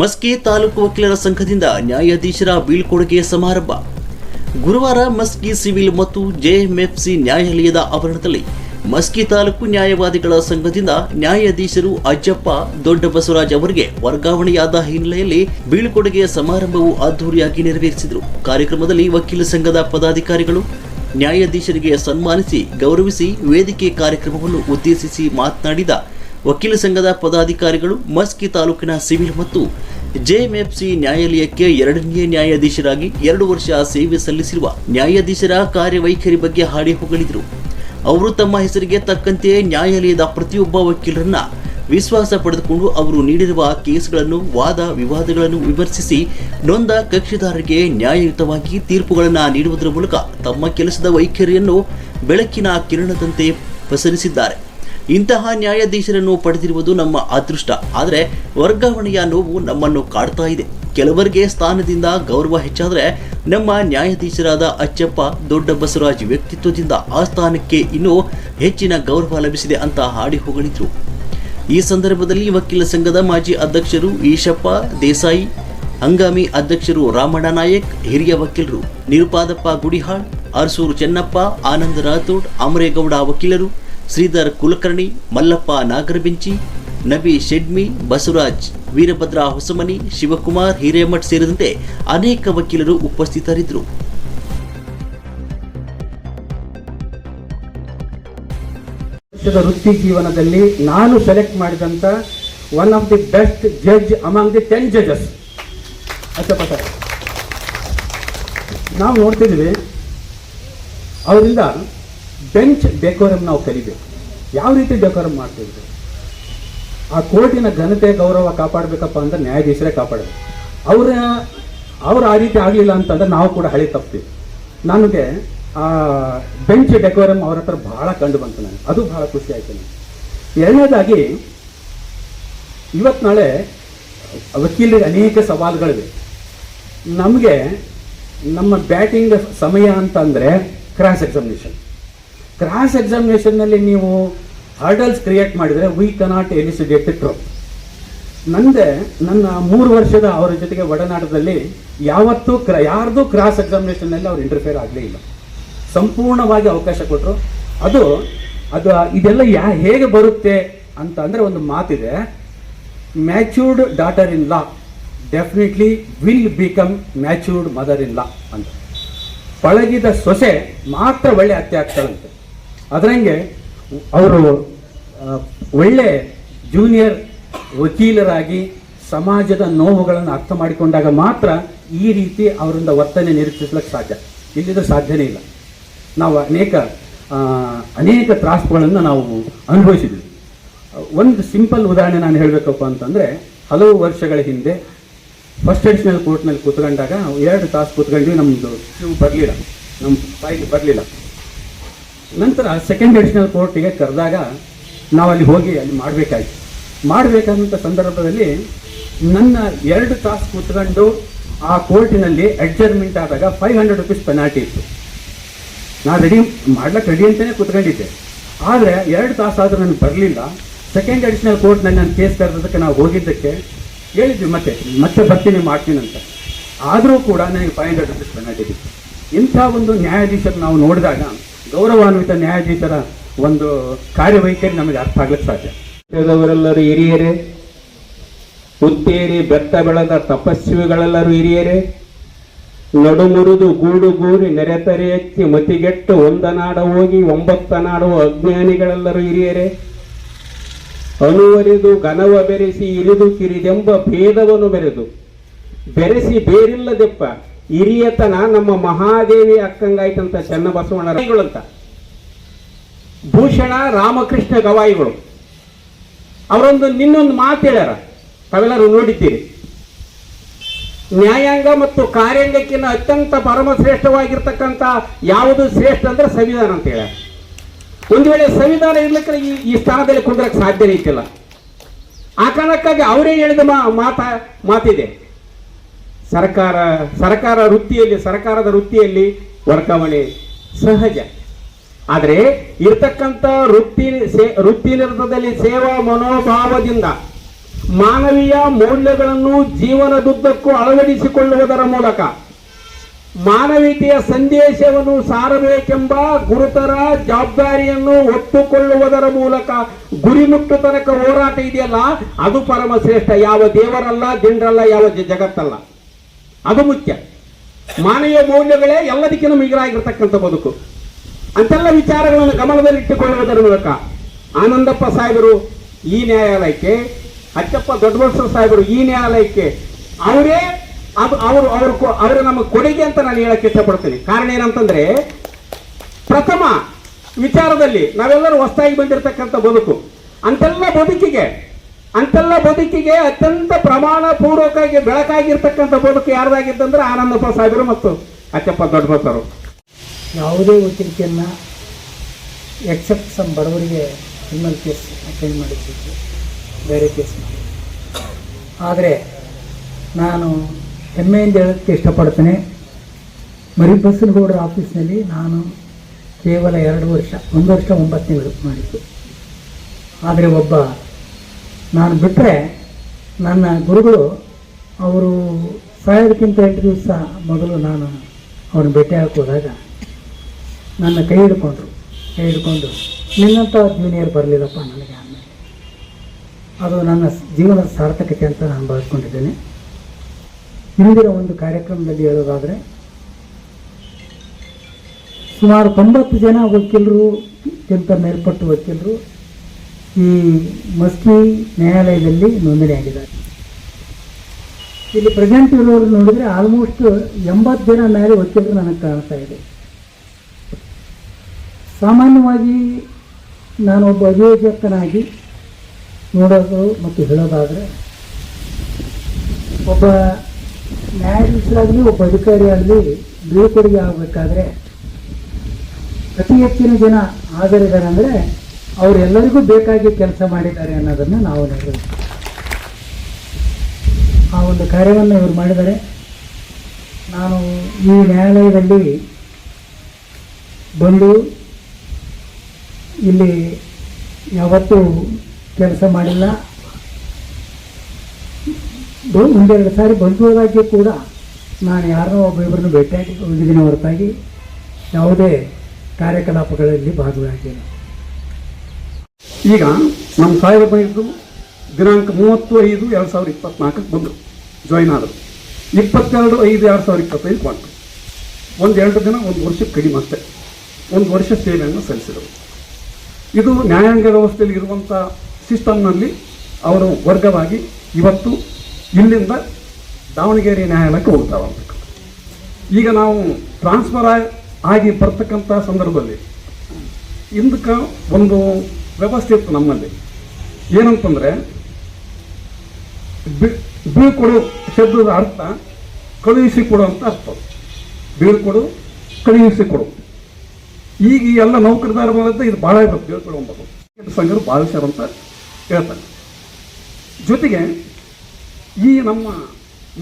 ಮಸ್ಕಿ ತಾಲೂಕು ವಕೀಲರ ಸಂಘದಿಂದ ನ್ಯಾಯಾಧೀಶರ ಬೀಳ್ಕೊಡುಗೆ ಸಮಾರಂಭ. ಗುರುವಾರ ಮಸ್ಕಿ ಸಿವಿಲ್ ಮತ್ತು ಜೆಎಂಎಫ್ಸಿ ನ್ಯಾಯಾಲಯದ ಆವರಣದಲ್ಲಿ ಮಸ್ಕಿ ತಾಲೂಕು ನ್ಯಾಯವಾದಿಗಳ ಸಂಘದಿಂದ ನ್ಯಾಯಾಧೀಶರು ಅಜ್ಜಪ್ಪ ದೊಡ್ಡ ಬಸವರಾಜ್ ಅವರಿಗೆ ವರ್ಗಾವಣೆಯಾದ ಹಿನ್ನೆಲೆಯಲ್ಲಿ ಬೀಳ್ಕೊಡುಗೆ ಸಮಾರಂಭವು ಅದ್ದೂರಿಯಾಗಿ ನೆರವೇರಿಸಿದರು. ಕಾರ್ಯಕ್ರಮದಲ್ಲಿ ವಕೀಲ ಸಂಘದ ಪದಾಧಿಕಾರಿಗಳು ನ್ಯಾಯಾಧೀಶರಿಗೆ ಸನ್ಮಾನಿಸಿ ಗೌರವಿಸಿ ವೇದಿಕೆ ಕಾರ್ಯಕ್ರಮವನ್ನು ಉದ್ದೇಶಿಸಿ ಮಾತನಾಡಿದ ವಕೀಲ ಸಂಘದ ಪದಾಧಿಕಾರಿಗಳು ಮಸ್ಕಿ ತಾಲೂಕಿನ ಸಿವಿಲ್ ಮತ್ತು ಜೆಎಂಎಫ್ಸಿ ನ್ಯಾಯಾಲಯಕ್ಕೆ ಎರಡನೇ ನ್ಯಾಯಾಧೀಶರಾಗಿ ಎರಡು ವರ್ಷ ಸೇವೆ ಸಲ್ಲಿಸಿರುವ ನ್ಯಾಯಾಧೀಶರ ಕಾರ್ಯವೈಖರಿ ಬಗ್ಗೆ ಹಾಡಿ ಹೊಗಳಿದರು. ಅವರು ತಮ್ಮ ಹೆಸರಿಗೆ ತಕ್ಕಂತೆ ನ್ಯಾಯಾಲಯದ ಪ್ರತಿಯೊಬ್ಬ ವಕೀಲರನ್ನ ವಿಶ್ವಾಸ ಪಡೆದುಕೊಂಡು ಅವರು ನೀಡಿರುವ ಕೇಸ್ಗಳನ್ನು, ವಾದ ವಿವಾದಗಳನ್ನು ವಿಮರ್ಶಿಸಿ ನೊಂದ ಕಕ್ಷಿದಾರರಿಗೆ ನ್ಯಾಯಯುತವಾಗಿ ತೀರ್ಪುಗಳನ್ನು ನೀಡುವುದರ ಮೂಲಕ ತಮ್ಮ ಕೆಲಸದ ವೈಖರಿಯನ್ನು ಬೆಳಕಿನ ಕಿರಣದಂತೆ ಪಸರಿಸಿದ್ದಾರೆ. ಇಂತಹ ನ್ಯಾಯಾಧೀಶರನ್ನು ಪಡೆದಿರುವುದು ನಮ್ಮ ಅದೃಷ್ಟ. ಆದರೆ ವರ್ಗಾವಣೆಯ ನೋವು ನಮ್ಮನ್ನು ಕಾಡ್ತಾ ಇದೆ. ಕೆಲವರಿಗೆ ಸ್ಥಾನದಿಂದ ಗೌರವ ಹೆಚ್ಚಾದರೆ ನಮ್ಮ ನ್ಯಾಯಾಧೀಶರಾದ ಅಚ್ಚಪ್ಪ, ದೊಡ್ಡ ಬಸವರಾಜ್ ವ್ಯಕ್ತಿತ್ವದಿಂದ ಆ ಸ್ಥಾನಕ್ಕೆ ಇನ್ನೂ ಹೆಚ್ಚಿನ ಗೌರವ ಲಭಿಸಿದೆ ಅಂತ ಹಾಡಿ ಹೊಗಳಿದ್ರು. ಈ ಸಂದರ್ಭದಲ್ಲಿ ವಕೀಲ ಸಂಘದ ಮಾಜಿ ಅಧ್ಯಕ್ಷರು ಈಶಪ್ಪ, ದೇಸಾಯಿ, ಹಂಗಾಮಿ ಅಧ್ಯಕ್ಷರು ರಾಮಣ್ಣ ನಾಯಕ್, ಹಿರಿಯ ವಕೀಲರು ನಿರುಪಾದಪ್ಪ ಗುಡಿಹಾಳ್, ಅರಸೂರು ಚೆನ್ನಪ್ಪ, ಆನಂದ ರಾಥೋಡ್ ಅಮರೇಗೌಡ ವಕೀಲರು ಶ್ರೀಧರ್ ಕುಲಕರ್ಣಿ, ಮಲ್ಲಪ್ಪ ನಾಗರಬೆಂಚಿ, ನಬಿ ಶೆಡ್ಮಿ, ಬಸವರಾಜ್ ವೀರಭದ್ರ ಹೊಸಮನಿ, ಶಿವಕುಮಾರ್ ಹಿರೇಮಠ್ ಸೇರಿದಂತೆ ಅನೇಕ ವಕೀಲರು ಉಪಸ್ಥಿತರಿದ್ದರು. ವೃತ್ತಿ ಜೀವನದಲ್ಲಿ ನಾನು ಸೆಲೆಕ್ಟ್ ಮಾಡಿದಂತ one of the best judge among the ten judges sir ನಾವು ನೋಡ್ತಿದ್ವಿ ಅವರಿಂದ ಬೆಂಚ್ ಡೆಕೋರಮ್ ನಾವು ಕಲಿಬೇಕು. ಯಾವ ರೀತಿ ಡೆಕೋರಮ್ ಮಾಡ್ತೀವಿ ಆ ಕೋರ್ಟಿನ ಘನತೆ ಗೌರವ ಕಾಪಾಡಬೇಕಪ್ಪ ಅಂದ್ರೆ ನ್ಯಾಯಾಧೀಶರೇ ಕಾಪಾಡಬೇಕು. ಅವರ, ಅವ್ರು ಆ ರೀತಿ ಆಗಲಿಲ್ಲ ಅಂತಂದ್ರೆ ನಾವು ಕೂಡ ಹಳಿ ತಪ್ತೀವಿ ನನಗೆ ಆ ಬೆಂಚ್ ಡೆಕೋರಮ್ ಅವ್ರ ಹತ್ರ ಬಹಳ ಕಂಡು ಬಂತು ನನಗೆ. ಅದು ಬಹಳ ಖುಷಿ ಆಯ್ತು ನನಗೆ. ಎರಡನೇದಾಗಿ ಇವತ್ತು ನಾಳೆ ವಕೀಲರಿಗೆ ಅನೇಕ ಸವಾಲುಗಳಿವೆ. ನಮಗೆ ನಮ್ಮ ಬ್ಯಾಟಿಂಗ್ ಸಮಯ ಅಂತಂದರೆ ಕ್ರಾಸ್ ಎಕ್ಸಾಮಿನೇಷನ್ ಕ್ರಾಸ್ ಎಕ್ಸಾಮಿನೇಷನ್ನಲ್ಲಿ ನೀವು ಹರ್ಡಲ್ಸ್ ಕ್ರಿಯೇಟ್ ಮಾಡಿದರೆ ವಿ ಕನಾಟ್ ಎಲಿಸಿಡೇಟ್ ಟ್ರೋ ನಂದೆ ನನ್ನ ಮೂರು ವರ್ಷದ ಅವರ ಜೊತೆಗೆ ಒಡನಾಟದಲ್ಲಿ ಯಾವತ್ತೂ ಕ್ರ, ಯಾರ್ದು ಕ್ರಾಸ್ ಎಕ್ಸಾಮಿನೇಷನ್ನಲ್ಲಿ ಅವ್ರು ಇಂಟರ್ಫಿಯರ್ ಆಗಲೇ ಇಲ್ಲ. ಸಂಪೂರ್ಣವಾಗಿ ಅವಕಾಶ ಕೊಟ್ಟರು ಅದು ಅದು, ಇದೆಲ್ಲ ಯಾ, ಹೇಗೆ ಬರುತ್ತೆ ಅಂತ ಅಂದರೆ ಒಂದು ಮಾತಿದೆ. Matured daughter in law definitely will become matured mother in law ಅಂತ. ಪಳಗಿದ ಸೊಸೆ ಮಾತ್ರ ಒಳ್ಳೆ ಅತ್ತೆ ಆಗ್ತಾಳಂತೆ ಅದರಂಗೆ ಅವರು ಒಳ್ಳೆ ಜೂನಿಯರ್ ವಕೀಲರಾಗಿ ಸಮಾಜದ ನೋವುಗಳನ್ನು ಅರ್ಥ ಮಾಡಿಕೊಂಡಾಗ ಮಾತ್ರ ಈ ರೀತಿ ಅವರಿಂದ ವರ್ತನೆ ನಿರೀಕ್ಷಿಸ್ಲಿಕ್ಕೆ ಸಾಧ್ಯ. ಇಲ್ಲಿದ್ರೆ ಸಾಧ್ಯನೇ ಇಲ್ಲ. ನಾವು ಅನೇಕ ಅನೇಕ ತ್ರಾಸುಗಳನ್ನು ನಾವು ಅನುಭವಿಸಿದ್ವಿ. ಒಂದು ಸಿಂಪಲ್ ಉದಾಹರಣೆ ನಾನು ಹೇಳಬೇಕಪ್ಪ ಅಂತಂದರೆ, ಹಲವು ವರ್ಷಗಳ ಹಿಂದೆ ಫಸ್ಟ್ ಎಡಿಷನಲ್ ಕೋರ್ಟ್ನಲ್ಲಿ ಕೂತ್ಕೊಂಡಾಗ ಎರಡು ತಾಸು ಕೂತ್ಕೊಂಡ್ವಿ ನಮ್ಮದು ಬರಲಿಲ್ಲ. ನಮ್ಮ ಬಾಯಿಗೆ ಬರಲಿಲ್ಲ. ನಂತರ ಸೆಕೆಂಡ್ ಅಡಿಷನಲ್ ಕೋರ್ಟಿಗೆ ಕರೆದಾಗ ನಾವು ಅಲ್ಲಿ ಹೋಗಿ ಅಲ್ಲಿ ಮಾಡಬೇಕಾಯ್ತು. ಮಾಡಬೇಕಾದಂಥ ಸಂದರ್ಭದಲ್ಲಿ ನನ್ನ ಎರಡು ತಾಸು ಕೂತ್ಕೊಂಡು ಆ ಕೋರ್ಟಿನಲ್ಲಿ ಅಡ್ಜರ್ಮೆಂಟ್ ಆದಾಗ ಫೈವ್ ಹಂಡ್ರೆಡ್ ರುಪೀಸ್ ಪೆನಾಲ್ಟಿ ಇತ್ತು. ನಾನು ರೆಡಿ ಮಾಡ್ಲಿಕ್ಕೆ ರೆಡಿ ಅಂತಲೇ ಕೂತ್ಕೊಂಡಿದ್ದೆ. ಆದರೆ ಎರಡು ತಾಸು ಆದರೂ ನನಗೆ ಬರಲಿಲ್ಲ ಸೆಕೆಂಡ್ ಅಡಿಷನಲ್ ಕೋರ್ಟ್ನಲ್ಲಿ ನಾನು ಕೇಸ್ ಕರೆದಕ್ಕೆ ನಾವು ಹೋಗಿದ್ದಕ್ಕೆ ಹೇಳಿದ್ವಿ, ಮತ್ತೆ ಮತ್ತೆ ಬರ್ತೀನಿ, ಮಾಡ್ತೀನಿ ಅಂತ. ಆದರೂ ಕೂಡ ನನಗೆ ಫೈವ್ ಹಂಡ್ರೆಡ್ ರುಪೀಸ್ ಪೆನಾಲ್ಟಿ ಇತ್ತು. ಇಂಥ ಒಂದು ನ್ಯಾಯಾಧೀಶರು ನಾವು ನೋಡಿದಾಗ ಗೌರವಾನ್ವಿತ ನ್ಯಾಯಾಧೀಶರ ಒಂದು ಕಾರ್ಯವೈಖರಿ ನಮಗೆ ಅರ್ಥ ಆಗ್ಲಿಕ್ಕೆ ಸಾಧ್ಯ. ಪಕ್ಷದವರೆಲ್ಲರೂ ಹಿರಿಯರೇ ಹುತ್ತೇರಿ ಬೆತ್ತ ಬೆಳೆದ ತಪಸ್ವಿಗಳೆಲ್ಲರೂ ಹಿರಿಯರೇ, ನಡುಮುರಿದು ಗೂಡು ಗೂರಿ ನೆರೆತರೆ ಎತ್ತಿ ಮತಿಗೆಟ್ಟು ಒಂದನಾಡ ಹೋಗಿ ಒಂಬತ್ತ ನಾಡುವ ಅಜ್ಞಾನಿಗಳೆಲ್ಲರೂ ಹಿರಿಯರೇ ಅನುವರಿದು ಘನವ ಬೆರೆಸಿ ಇರಿದು ಕಿರಿದೆಂಬ ಭೇದವನ್ನು ಬೆರೆದು ಬೆರೆಸಿ ಬೇರಿಲ್ಲದೆಪ್ಪ ಹಿರಿಯತನ ನಮ್ಮ ಮಹಾದೇವಿ ಅಕ್ಕಂಗಾಯ್ತಂತ ಅಂತ ಭೂಷಣ, ರಾಮಕೃಷ್ಣ ಗವಾಯಿಗಳು. ಅವರೊಂದು ನಿನ್ನೊಂದು ಮಾತು ಹೇಳ್ಯಾರ. ತಾವೆಲ್ಲರೂ ನೋಡಿದ್ದೀರಿ. ನ್ಯಾಯಾಂಗ ಮತ್ತು ಕಾರ್ಯಾಂಗಕ್ಕಿಂತ ಅತ್ಯಂತ ಪರಮ ಶ್ರೇಷ್ಠವಾಗಿರ್ತಕ್ಕಂಥ ಯಾವುದು ಶ್ರೇಷ್ಠ ಅಂದ್ರೆ ಸಂವಿಧಾನ ಅಂತ ಹೇಳ್ಯಾರ. ಒಂದು ವೇಳೆ ಸಂವಿಧಾನ ಇರ್ಲಿಕ್ಕೆ ಈ ಈ ಸ್ಥಾನದಲ್ಲಿ ಕುಂದ್ರಕ್ಕೆ ಸಾಧ್ಯನೇ ಇತ್ತಿಲ್ಲ ಆ ಕಾರಣಕ್ಕಾಗಿ ಅವರೇ ಹೇಳಿದ ಮಾತ, ಮಾತಿದೆ. ಸರ್ಕಾರ ಸರ್ಕಾರ ವೃತ್ತಿಯಲ್ಲಿ, ಸರ್ಕಾರದ ವೃತ್ತಿಯಲ್ಲಿ ವರ್ಗಾವಣೆ ಸಹಜ. ಆದರೆ ಇರ್ತಕ್ಕಂಥ ವೃತ್ತಿ, ಸೇ, ವೃತ್ತಿ ನಿರತದಲ್ಲಿ ಸೇವಾ ಮನೋಭಾವದಿಂದ ಮಾನವೀಯ ಮೌಲ್ಯಗಳನ್ನು ಜೀವನದುದ್ದಕ್ಕೂ ಅಳವಡಿಸಿಕೊಳ್ಳುವುದರ ಮೂಲಕ ಮಾನವೀಯತೆಯ ಸಂದೇಶವನ್ನು ಸಾರಬೇಕೆಂಬ ಗುರುತರ ಜವಾಬ್ದಾರಿಯನ್ನು ಒತ್ತುಕೊಳ್ಳುವುದರ ಮೂಲಕ ಗುರಿ ಮುಟ್ಟು ತನಕ ಹೋರಾಟ ಇದೆಯಲ್ಲ, ಅದು ಪರಮಶ್ರೇಷ್ಠ. ಯಾವ ದೇವರಲ್ಲ ಜನರಲ್ಲ ಯಾವ ಜಗತ್ತಲ್ಲ. ಅದು ಮುಖ್ಯ ಮಾನವೀಯ ಮೌಲ್ಯಗಳೇ ಎಲ್ಲದಕ್ಕಿಂತ ಮಿಗಿಲಾಗಿರ್ತಕ್ಕಂಥ ಬದುಕು. ಅಂತೆಲ್ಲ ವಿಚಾರಗಳನ್ನು ಗಮನದಲ್ಲಿಟ್ಟುಕೊಳ್ಳುವುದರ ಮೂಲಕ ಆನಂದಪ್ಪ ಸಾಹೇಬರು ಈ ನ್ಯಾಯಾಲಯಕ್ಕೆ, ಅಚ್ಚಪ್ಪ ದೊಡ್ಡಬಸವ ಸಾಹೇಬರು ಈ ನ್ಯಾಯಾಲಯಕ್ಕೆ ಅವರೇ ಅದು ಅವರು ಅವರು ಅವರ ನಮ್ಮ ಕೊಡುಗೆ ಅಂತ ನಾನು ಹೇಳಕ್ಕೆ ಇಷ್ಟಪಡ್ತೀನಿ. ಕಾರಣ ಏನಂತಂದ್ರೆ, ಪ್ರಥಮ ವಿಚಾರದಲ್ಲಿ ನಾವೆಲ್ಲರೂ ಹೊಸದಾಗಿ ಬಂದಿರತಕ್ಕಂಥ ಬದುಕು. ಅಂತೆಲ್ಲ ಬದುಕಿಗೆ ಅಂತೆಲ್ಲ ಬದುಕಿಗೆ ಅತ್ಯಂತ ಪ್ರಮಾಣ ಪೂರ್ವಕವಾಗಿ ಬೆಳಕಾಗಿರ್ತಕ್ಕಂಥ ಬದುಕು ಯಾರ್ದಾಗಿತ್ತಂದ್ರೆ ಆನಂದಪ್ಪ ಸಾಹೇಬರು ಮತ್ತು ಅಚ್ಚಪ್ಪ ದೊಡ್ಡಪ್ಪರು ಯಾವುದೇ ವಕೀಲಿಕೆಯನ್ನು ಎಕ್ಸೆಪ್ಟ್ ಸಮ್ ಬಡವರಿಗೆ ಇನ್ನೊಂದು ಕೇಸ್ ಅಟೆಂಡ್ ಮಾಡಿದ್ದು. ಬೇರೆ ಕೇಸ್ ಆದರೆ ನಾನು ಹೆಮ್ಮೆಯಿಂದ ಹೇಳೋಕ್ಕೆ ಇಷ್ಟಪಡ್ತೇನೆ. ಮರಿಬಸನಗೌಡರ ಆಫೀಸ್ನಲ್ಲಿ ನಾನು ಕೇವಲ ಎರಡು ವರ್ಷ, ಒಂದು ವರ್ಷ ಒಂಬತ್ತು ತಿಂಗಳು ಮಾಡಿದ್ದು. ಆದರೆ ಒಬ್ಬ ನಾನು ಬಿಟ್ಟರೆ ನನ್ನ ಗುರುಗಳು ಅವರು ಸಾಯೋದಕ್ಕಿಂತ ಎಂಟು ದಿವಸ ಮೊದಲು ನಾನು ಅವ್ರನ್ನ ಭೇಟಿ ಹೋದಾಗ ನನ್ನ ಕೈ ಹಿಡ್ಕೊಂಡ್ರು. ಕೈ ಹಿಡ್ಕೊಂಡು, ನಿನ್ನಂಥ ಜೂನಿಯರ್ ಬರಲಿಲ್ಲಪ್ಪ ನನಗೆ ಆಮೇಲೆ ಅದು ನನ್ನ ಜೀವನದ ಸಾರ್ಥಕತೆ ಅಂತ ನಾನು ಭಾವಿಸ್ಕೊಂಡಿದ್ದೇನೆ. ಹಿಂದಿನ ಒಂದು ಕಾರ್ಯಕ್ರಮದಲ್ಲಿ ಹೇಳೋದಾದರೆ, ಸುಮಾರು ತೊಂಬತ್ತು ಜನ ವಕೀಲರು ಗಿಂತ ಮೇಲ್ಪಟ್ಟು ವಕೀಲರು ಈ ಮಸ್ಲಿ ನ್ಯಾಯಾಲಯದಲ್ಲಿ ನೋಂದಣಿಯಾಗಿದ್ದಾರೆ. ಇಲ್ಲಿ ಪ್ರೆಸೆಂಟ್ ಇರೋರು ನೋಡಿದರೆ ಆಲ್ಮೋಸ್ಟ್ ಎಂಬತ್ತು ಜನ ಮೇಲೆ ವಕೀಲರು ನನಗೆ ಕಾಣ್ತಾ ಇದೆ. ಸಾಮಾನ್ಯವಾಗಿ ನಾನೊಬ್ಬ ಅಭಿಯೋಜಕನಾಗಿ ನೋಡೋದು ಮತ್ತು ಹೇಳೋದಾದರೆ, ಒಬ್ಬ ನ್ಯಾಯಾಧೀಶರಾಗಲಿ, ಒಬ್ಬ ಅಧಿಕಾರಿ ಆಗಲಿ ಬೀಳ್ಕೊಡುಗೆ ಆಗಬೇಕಾದ್ರೆ ಅತಿ ಹೆಚ್ಚಿನ ಜನ ಹಾಜರಿದ್ದಾರೆ ಅಂದರೆ ಅವರೆಲ್ಲರಿಗೂ ಬೇಕಾಗಿ ಕೆಲಸ ಮಾಡಿದ್ದಾರೆ ಅನ್ನೋದನ್ನು ನಾವು ನೋಡಬೇಕು ಆ ಒಂದು ಕಾರ್ಯವನ್ನು ಇವರು ಮಾಡಿದ್ದಾರೆ. ನಾನು ಈ ನ್ಯಾಯಾಲಯದಲ್ಲಿ ಬಂದು ಇಲ್ಲಿ ಯಾವತ್ತೂ ಕೆಲಸ ಮಾಡಿಲ್ಲ. ಒಂದೆರಡು ಸಾರಿ ಬಂದೋದಾಗಿ ಕೂಡ ನಾನು ಯಾರನ್ನೋ ಒಬ್ಬೊಬ್ಬರನ್ನು ಭೇಟಿಯಾಗಿ ಹೋಗಿದ್ದೀನಿ ಹೊರತಾಗಿ ಯಾವುದೇ ಕಾರ್ಯಕಲಾಪಗಳಲ್ಲಿ ಭಾಗವಹಿಸಿಲ್ಲ. ಈಗ ನಮ್ಮ ಸಾಹೇಬರು ಬಂದಿದ್ದು ದಿನಾಂಕ ಮೂವತ್ತು ಐದು ಎರಡು ಸಾವಿರದ ಇಪ್ಪತ್ನಾಲ್ಕಕ್ಕೆ ಬಂದರು ಜಾಯಿನ್ ಆದರು. ಇಪ್ಪತ್ತೆರಡು ಐದು ಎರಡು ಸಾವಿರ ಇಪ್ಪತ್ತೈದು ಬಂತು. ಒಂದು ಎರಡು ದಿನ, ಒಂದು ವರ್ಷಕ್ಕೆ ಕಡಿಮೆ ಅಷ್ಟೇ. ಒಂದು ವರ್ಷ ಸೇವೆಯನ್ನು ಸಲ್ಲಿಸಿದರು. ಇದು ನ್ಯಾಯಾಂಗ ವ್ಯವಸ್ಥೆಯಲ್ಲಿ ಇರುವಂಥ ಸಿಸ್ಟಮ್ನಲ್ಲಿ ಅವರು ವರ್ಗವಾಗಿ ಇವತ್ತು ಇಲ್ಲಿಂದ ದಾವಣಗೆರೆ ನ್ಯಾಯಾಲಯಕ್ಕೆ ಹೋಗ್ತಾರೆ ಈಗ ನಾವು ಟ್ರಾನ್ಸ್ಫರ್ ಆಗಿ ಬರ್ತಕ್ಕಂಥ ಸಂದರ್ಭದಲ್ಲಿ ಇಂದಕ್ಕೆ ಒಂದು ವ್ಯವಸ್ಥೆ ಇತ್ತು ನಮ್ಮಲ್ಲಿ. ಏನಂತಂದ್ರೆ ಬೀಳ್ಕೊಡು ಶಬ್ದದ ಅರ್ಥ ಕಳುಹಿಸಿ ಕೊಡು ಅಂತ ಅರ್ಥ. ಬೀಳ್ಕೊಡು ಕಳುಹಿಸಿ ಕೊಡು. ಈಗ ಎಲ್ಲ ನೌಕರದಾರ ಬಂದಂತೆ ಇದು ಭಾಳ ಇರುತ್ತೆ ಬೀಳ್ಕೊಡು ಅಂಬೋದು. ಸಂಘರು ಸರ್ ಅಂತ ಹೇಳ್ತಾರೆ. ಜೊತೆಗೆ ಈ ನಮ್ಮ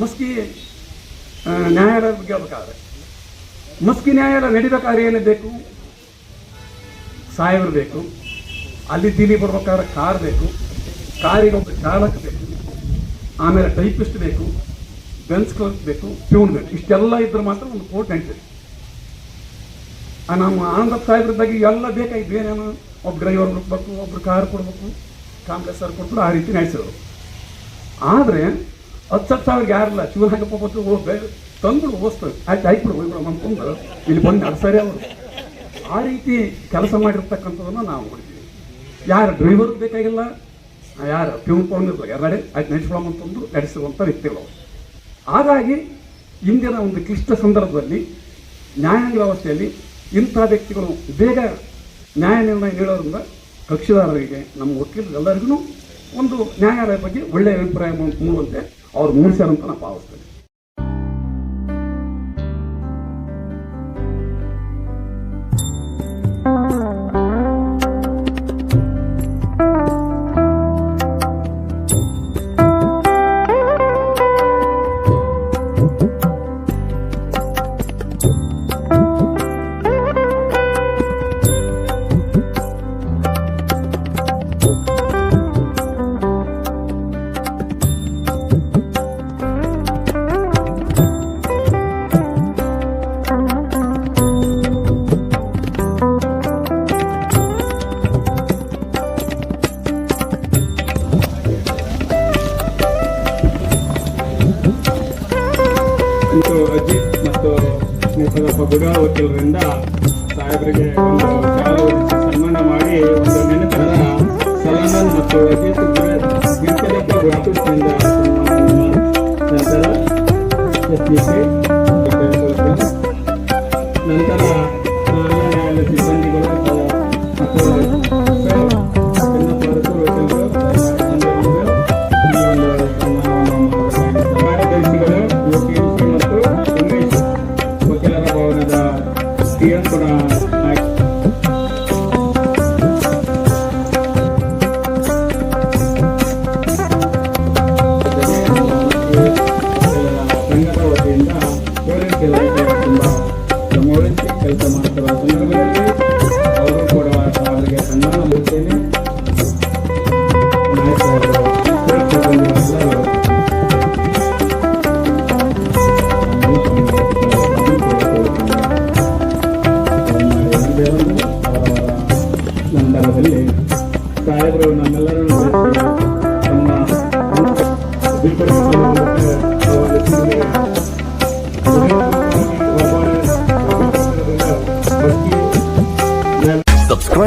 ಮಸ್ಕಿ ನ್ಯಾಯಾಲಯದ ಬಗ್ಗೆ ಹೇಳ್ಬೇಕಾದ್ರೆ, ಮಸ್ಕಿ ನ್ಯಾಯಾಲಯ ನಡಿಬೇಕಾದ್ರೆ ಏನೇ ಬೇಕು ಸಾಯವರು ಬೇಕು. ಅಲ್ಲಿ ದಿಲ್ಲಿ ಬರ್ಬೇಕಾದ್ರೆ ಕಾರ್ ಬೇಕು, ಕಾರಿಗೆ ಒಬ್ಬ ಚಾಲಕ ಬೇಕು, ಆಮೇಲೆ ಟೈಪಿಸ್ಟ್ ಬೇಕು ಬೆನ್ಸ್ ಕ್ಲರ್ಕ್ ಬೇಕು ಪ್ಯೂನ್ ಬೇಕು. ಇಷ್ಟೆಲ್ಲ ಇದ್ರೆ ಮಾತ್ರ ಒಂದು ಕೋರ್ಟ್ ಆ ನಮ್ಮ ಆನಂದ ಸಾಹೇಬ್ರದ್ದಾಗಿ ಎಲ್ಲ ಬೇಕಾಗಿದ್ದು ಏನೇನು ಒಬ್ಬ ಡ್ರೈವರ್ ಹುಡುಕ್ಬೇಕು, ಒಬ್ರು ಕಾರ್ ಕೊಡ್ಬೇಕು ಕಾಂಪ್ಲೆಸರ್ ಕೊಡ್ಬೇಕು ಆ ರೀತಿ ನಡೆಸಿದ್ರು. ಆದರೆ ಹತ್ತು ಹತ್ತು ಸಾವಿರ ಯಾರಿಲ್ಲ ಶಿವನ ಹಾಕಪ್ಪ ಬಂದು ತಂದ್ಬಿಡು ಓಸ್ತವೆ ಆಯ್ತು ಆಯ್ತು ಹೋಗ್ಬಿಡು ಅಂದ್ಕೊಂಡು ಇಲ್ಲಿ ಬಂದು ನಡೆಸಾರೆ ಅವರು. ಆ ರೀತಿ ಕೆಲಸ ಮಾಡಿರ್ತಕ್ಕಂಥದ್ದನ್ನು ನಾವು ನೋಡ್ತೀವಿ ಯಾರು ಡ್ರೈವರ್ ಬೇಕಾಗಿಲ್ಲ, ಯಾರು ಪ್ಯೂನ್ ಪೌಂಡ್ ಎರಡೆ ಎರಡೇ ಆಯ್ತು ನಡೆಸ್ಕೊಳ್ಳೋಂತಂದು ನಡೆಸುವಂಥ ವ್ಯಕ್ತಿಗಳು ಹಾಗಾಗಿ ಇಂದಿನ ಒಂದು ಕ್ಲಿಷ್ಟ ಸಂದರ್ಭದಲ್ಲಿ ನ್ಯಾಯಾಂಗ ವ್ಯವಸ್ಥೆಯಲ್ಲಿ ಇಂಥ ವ್ಯಕ್ತಿಗಳು ಬೇಗ ನ್ಯಾಯ ನಿರ್ಣಯ ನೀಡೋದ್ರಿಂದ ಕಕ್ಷಿದಾರರಿಗೆ, ನಮ್ಮ ವಕೀಲರೆಲ್ಲರಿಗೂ ಒಂದು ನ್ಯಾಯಾಲಯ ಬಗ್ಗೆ ಒಳ್ಳೆಯ ಅಭಿಪ್ರಾಯ ಮೂಡುವಂತೆ ಅವ್ರು ಮೂಡಿಸ್ಯಾರಂತ ನಾನು ಭಾವಿಸ್ತೇನೆ. ಮತ್ತು ಅಜಿತ್ ಮತ್ತು ನೇತೃತ್ವ ಗುಡ ವಕೀಲರಿಂದ ಸಾಹೇಬರಿಗೆ ಒಂದು ಸನ್ಮಾನ ಮಾಡಿ ಒಂದು ನೆನಪರ ಸಲಮನ್ ಮತ್ತು ಅಜಿತ್ ಸನ್ಮಾನ ನಂತರ ಎಸ್ ನಂತರ ಸಿಬ್ಬಂದಿಗಳು ಮತ್ತು